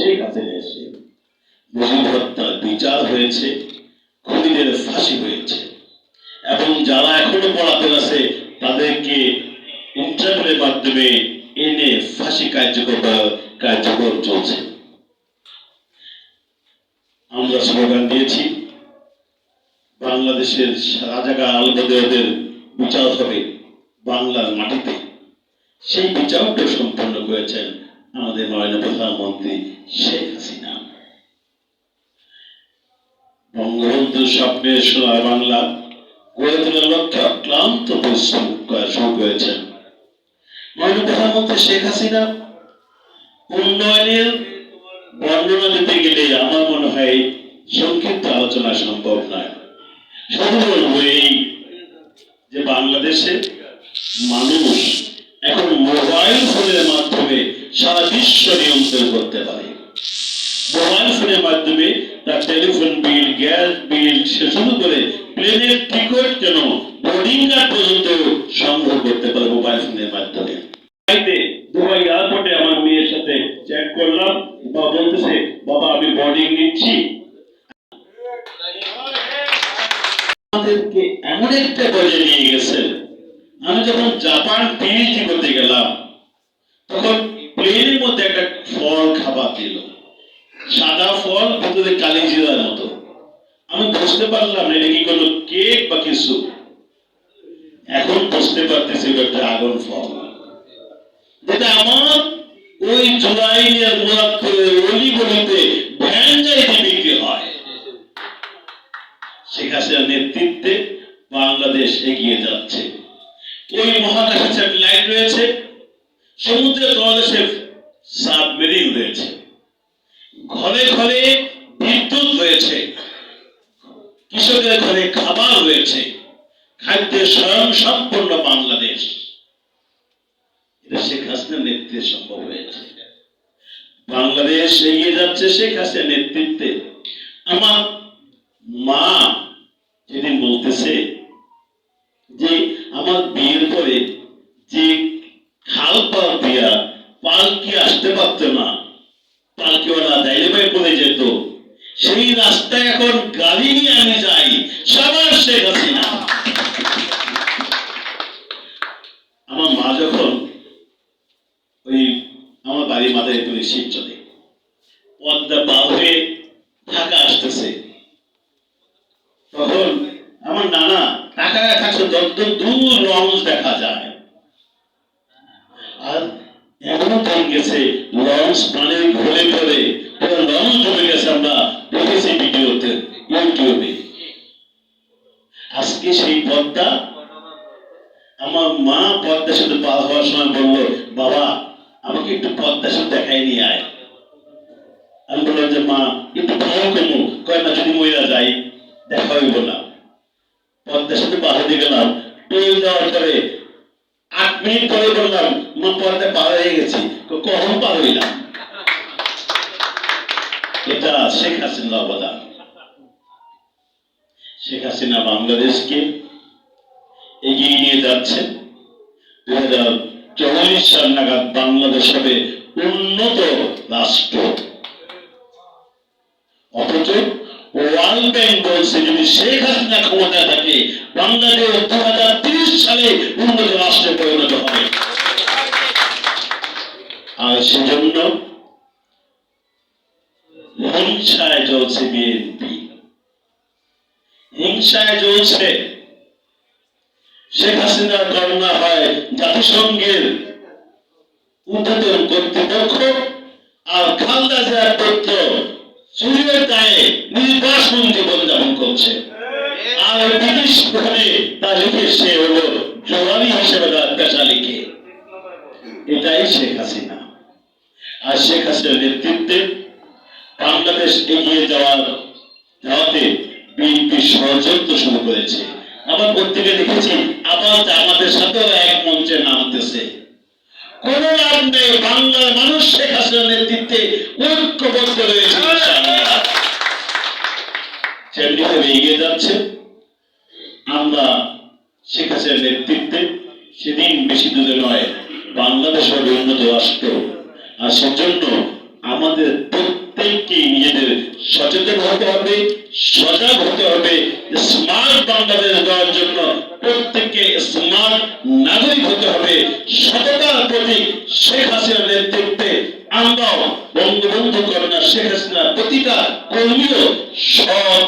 শেখ হাসিনা এসে মুজিব হত্যার বিচার হয়েছে, খুনিদের ফাঁসি হয়েছে। এবং যারা এখনও পড়াতে আছে তাদেরকে ইন্টারভিউয়ের মাধ্যমে এনে ফাঁসি কার্যকর করা- কার্যকর চলছে। আমরা স্লোগান দিয়েছি, বাংলাদেশের রাজাকার আলবদেওদের বিচার হবে বাংলার মাটিতে। সেই বিচারটা সম্পন্ন করেছেন আমাদের মাননীয় প্রধানমন্ত্রী শেখ হাসিনা। বঙ্গবন্ধুর স্বপ্নের সোনার বাংলা গড়ে তোলার লক্ষ্যে অক্লান্ত পরিশ্রম করা শুরু করেছেন। মাননীয় প্রধানমন্ত্রী শেখ হাসিনা, উন্নয়নের বর্ণনা দিতে গেলে আমার মনে হয় সংক্ষিপ্ত আলোচনা সম্ভব নয়। শুধু বলব এই যে বাংলাদেশে মানুষ এখন মোবাইল ফোনের মাধ্যমে সারা বিশ্ব নিয়ন্ত্রণ করতে পারে মোবাইল মাধ্যমে তার টেলিফোন বিল, গ্যাস বিল, সে শুরু করে প্লেনের টিকিট কেন বোর্ডিং কার্ড পর্যন্ত সংগ্রহ করতে পারে মোবাইল ফোনের মাধ্যমে। দুবাই এয়ারপোর্টে আমার মেয়ের সাথে করলাম। বা বলতেছে, বাবা, আমি বোর্ডিং নিচ্ছি। আমাদেরকে এমন একটা পর্যায়ে নিয়ে গেছেন আমি যখন জাপান পিএইচডি করতে গেলাম, তখন প্লেনের মধ্যে একটা ফল খাবার দিল। সাদা ফল ভিতরে কালি জিরার মতো। আমি বুঝতে পারলাম এটা কি কোনো কেক বা কিছু। এখন বুঝতে পারতেছি এটা আগুন ফল। যেটা আমার ওই জুলাইয়ের মোরাক্কলের অলি গলিতে ভ্যান বিক্রি হয়। শেখ হাসিনার নেতৃত্বে বাংলাদেশ এগিয়ে যাচ্ছে। ওই মহাকাশে স্যাটেলাইট রয়েছে। সমুদ্রের তলদেশে সাবমেরিন রয়েছে ঘরে ঘরে বিদ্যুৎ রয়েছে। কৃষকের ঘরে খাবার রয়েছে। খাদ্যে স্বয়ং সম্পূর্ণ বাংলাদেশ। এটা শেখ হাসিনার নেতৃত্বে সম্ভব হয়েছে। বাংলাদেশ এগিয়ে যাচ্ছে শেখ হাসিনার নেতৃত্বে। আমার মা যেদিন বলতেছে যে, আমার বিয়ের পরে যে খাল পাল দিয়া পালকি আসতে পারতো না পালকিওয়ালা দাইলেবাই পড়ে যেত সেই রাস্তায় এখন গাড়ি নিয়ে আমি যাই সবার শেখ হাসিনা আমার মা যখন ওই আমার শীত চলে। পদ্মা পার ঢাকা আসতেছে। তখন আমার নানা টাকায় থাকছে যত দূর লঞ্চ দেখা যায়। আর এমনও দিন গেছে, লঞ্চ পানি ঘুরে পুরো লঞ্চ ডুবে গেছে আমরা দেখেছি ভিডিওতে, ইউটিউবে। আজকে সেই পদ্মা, আমার মা পদ্মা সেতু পার হওয়ার সময় বলল, বাবা আমাকে একটু পদ্মা সেতু দেখাই নিয়ে আয়। আমি বললাম যে, মা, একটু ভালো কমু কয় না যদি মহিলা যাই, দেখা হইব না। পদ্মার সাথে পার হয়ে গেলাম টোল দেওয়ার পরে আট মিনিট পরে বললাম, মা পদ্মা পার হয়ে গেছি। কখন পার হইলাম? এটা শেখ হাসিনা অবদান। শেখ হাসিনা বাংলাদেশকে এগিয়ে নিয়ে যাচ্ছে দুই হাজার চল্লিশ সাল নাগাদ বাংলাদেশ হবে উন্নত রাষ্ট্র। অথচ ওয়ার্ল্ড ব্যাংক বলছে, যদি শেখ হাসিনা ক্ষমতায় থাকে, বাংলাদেশ দু হাজার তিরিশ সালে উন্নত রাষ্ট্রে পরিণত হবে। আর সেজন্য হিংসায় চলছে বিএনপি। হিংসায় চলছে শেখ হাসিনার গণনা হয় জাতিসংঘের উদ্বোধন কর্তৃপক্ষ আর খালদা জিয়ার পুত্র চুরির দায়ে নির্বাসন জীবনযাপন করছে। আর ব্রিটিশ ঘরে তা লিখে সে হলো জোয়ানি হিসেবে তার লিখে। এটাই শেখ হাসিনা। আর শেখ হাসিনার নেতৃত্বে বাংলাদেশ এগিয়ে যাওয়ার যাওয়াতে বিএনপি ষড়যন্ত্র শুরু করেছে। আবার পত্রিকা দেখেছি, আবার আমাদের সাথেও এক মঞ্চে নামতেছে। কোন লাভ নেই, বাংলার মানুষ শেখ হাসিনার নেতৃত্বে ঐক্যবদ্ধ রয়েছে। এগিয়ে যাচ্ছে। আমরা শেখ হাসিনার নেতৃত্বে সেদিন বেশি দূরে নয়, বাংলাদেশ হবে উন্নত রাষ্ট্র। আর সেজন্য আমাদের প্রত্যেক প্রত্যেককে নিজেদের সচেতন হতে হবে, সজাগ হতে হবে স্মার্ট বাংলাদেশ দেওয়ার জন্য প্রত্যেককে স্মার্ট নাগরিক হতে হবে। সততার প্রতি শেখ হাসিনার নেতৃত্বে আমরাও বঙ্গবন্ধু কন্যা শেখ হাসিনার প্রতিটা কর্মীও সৎ